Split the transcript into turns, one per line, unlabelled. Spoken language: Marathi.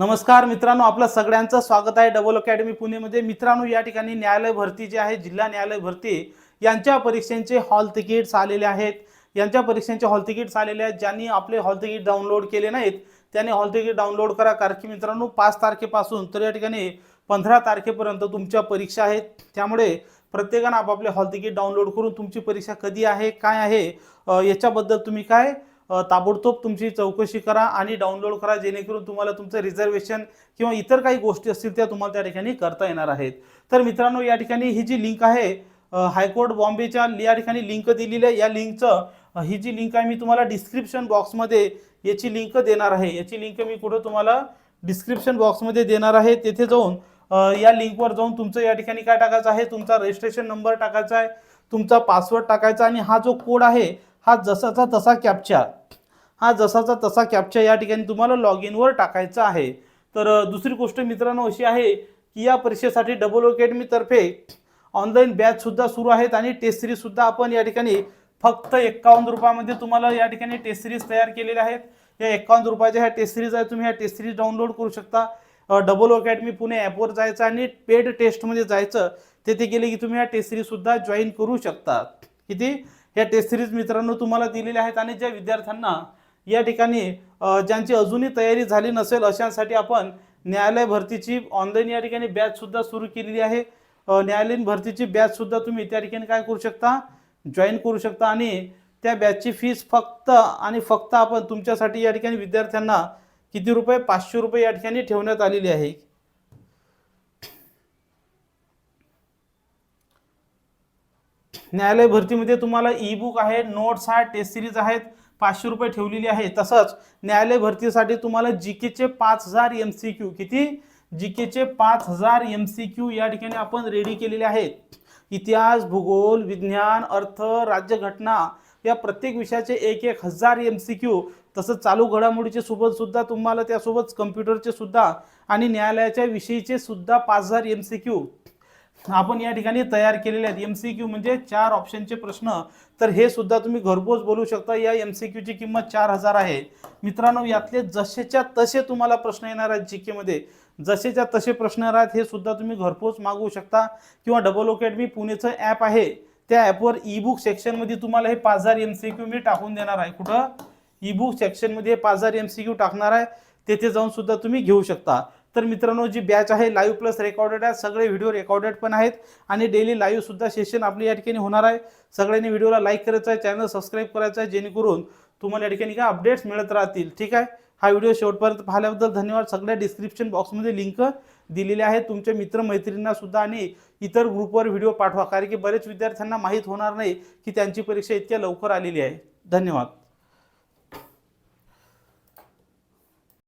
नमस्कार मित्रांनो आपलं सगळ्यांचं स्वागत आहे डबल अकॅडमी पुणेमध्ये. मित्रांनो या ठिकाणी न्यायालय भरती जे आहे जिल्हा न्यायालय भरती यांच्या परीक्षांचे हॉल तिकीट्स आलेले आहेत. यांच्या परीक्षांचे हॉल तिकीट्स आलेले आहेत. ज्यांनी आपले हॉल तिकीट डाउनलोड केले नाहीत त्यांनी हॉल तिकीट डाउनलोड करा. कारण की मित्रांनो पाच तारखेपासून तर या ठिकाणी पंधरा तारखेपर्यंत तुमच्या परीक्षा आहेत. त्यामुळे प्रत्येकानं आपापले हॉल तिकीट डाउनलोड करून तुमची परीक्षा कधी आहे काय आहे याच्याबद्दल तुम्ही काय ताबडतोब तुमची चौकशी करा आणि डाउनलोड करा जेणेकरून तुम्हाला तुमचं रिझर्वेशन किंवा इतर काही गोष्टी असतील त्या तुम्हाला त्या ठिकाणी करता येणार आहेत. तर मित्रांनो या ठिकाणी ही जी लिंक आहे हायकोर्ट बॉम्बेच्या या ठिकाणी लिंक दिलेली आहे. या लिंकचं ही जी लिंक आहे मी तुम्हाला डिस्क्रिप्शन बॉक्समध्ये याची लिंक देणार आहे. याची लिंक मी कुठं तुम्हाला डिस्क्रिप्शन बॉक्समध्ये देणार आहे तेथे जाऊन या लिंकवर जाऊन तुमचं या ठिकाणी काय टाकायचं आहे? तुमचा रजिस्ट्रेशन नंबर टाकायचा आहे तुमचा पासवर्ड टाकायचा आणि हा जो कोड आहे हा जसाचा तसा कॅप्चा हा जसाचा तसा कॅप्चा या ठिकाणी तुम्हाला लॉग इनवर टाकायचा आहे. तर दुसरी गोष्ट मित्रांनो अशी आहे की या परीक्षेसाठी डबल अकॅडमीतर्फे ऑनलाईन बॅचसुद्धा सुरू आहेत आणि टेस्ट सिरीजसुद्धा आपण या ठिकाणी फक्त एक्कावन्न रुपयामध्ये तुम्हाला या ठिकाणी टेस्ट सिरीज तयार केलेल्या आहेत. या एक्कावन्न रुपयाच्या ह्या टेस्ट सिरीज आहे. तुम्ही ह्या टेस्ट सिरीज डाउनलोड करू शकता. डबल अकॅडमी पुणे ॲपवर जायचं आणि पेड टेस्टमध्ये जायचं. तेथे गेले की तुम्ही ह्या टेस्ट सिरीजसुद्धा जॉईन करू शकता. किती? ह्या टेस्ट सिरीज मित्रांनो तुम्हाला दिलेल्या आहेत आणि ज्या विद्यार्थ्यांना या ठिकाणी ज्यांची अजूनही तयारी झाली नसेल अशांसाठी आपण न्यायालय भरतीची ऑनलाईन या ठिकाणी बॅचसुद्धा सुरू केलेली आहे. न्यायालयीन भरतीची बॅचसुद्धा तुम्ही त्या ठिकाणी काय करू शकता? जॉईन करू शकता आणि त्या बॅचची फीस फक्त आणि फक्त आपण तुमच्यासाठी या ठिकाणी विद्यार्थ्यांना किती रुपये? पाचशे रुपये या ठिकाणी ठेवण्यात आलेली आहे. न्यायालय भरतीमध्ये तुम्हाला ई बुक आहे नोट्स आहे टेस्ट सिरीज आहेत पाचशे रुपये ठेवलेली आहे. तसंच न्यायालय भरतीसाठी तुम्हाला जी केचे पाच हजार एम सी क्यू किती? जी केचे पाच हजार एम सी क्यू या ठिकाणी आपण रेडी केलेले आहेत. इतिहास भूगोल विज्ञान अर्थ राज्यघटना या प्रत्येक विषयाचे एक एक हजार एम सी क्यू तसंच चालू घडामोडीचे सोबत सुद्धा तुम्हाला त्यासोबत कम्प्युटरचे सुद्धा आणि न्यायालयाच्या विषयीचे सुद्धा पाच हजार एम सी क्यू आपण या ठिकाणी तयार केलेले आहेत. एम सी क्यू म्हणजे चार ऑप्शनचे प्रश्न. तर हे सुद्धा तुम्ही घरपोच बोलू शकता. या एम सी क्यूची किंमत चार हजार आहे. मित्रांनो यातले जसेच्या तसे तुम्हाला प्रश्न येणार आहेत जी केमध्ये जसेच्या तसे प्रश्न येणार आहेत हे सुद्धा तुम्ही घरपोच मागवू शकता. किंवा डबल अकॅडमी पुणेचं ॲप आहे. त्या ॲपवर ई बुक सेक्शनमध्ये तुम्हाला हे पाच हजार एम सी क्यू मी टाकून देणार आहे. कुठं? ई बुक सेक्शनमध्ये हे पाच हजार एम सी क्यू टाकणार आहे. तेथे जाऊन सुद्धा तुम्ही घेऊ शकता. तर मित्रांनो जी बॅच आहे लाईव्ह प्लस रेकॉर्डेड आहे सगळे व्हिडिओ रेकॉर्डेड पण आहेत आणि डेली लाईव्ह सुद्धा सेशन आपली या ठिकाणी होणार आहे. सगळ्यांनी व्हिडिओला लाईक करायचं आहे चॅनल सबस्क्राईब करायचं आहे जेणेकरून तुम्हाला या ठिकाणी काय अपडेट्स मिळत राहतील ठीक आहे? हा व्हिडिओ शेवटपर्यंत पाहिल्याबद्दल धन्यवाद. सगळ्या डिस्क्रिप्शन बॉक्समध्ये लिंक दिलेली आहे तुमच्या मित्रमैत्रिणींना सुद्धा आणि इतर ग्रुपवर व्हिडिओ पाठवा कारण की बरेच विद्यार्थ्यांना माहीत होणार नाही की त्यांची परीक्षा इतक्या लवकर आलेली आहे. धन्यवाद.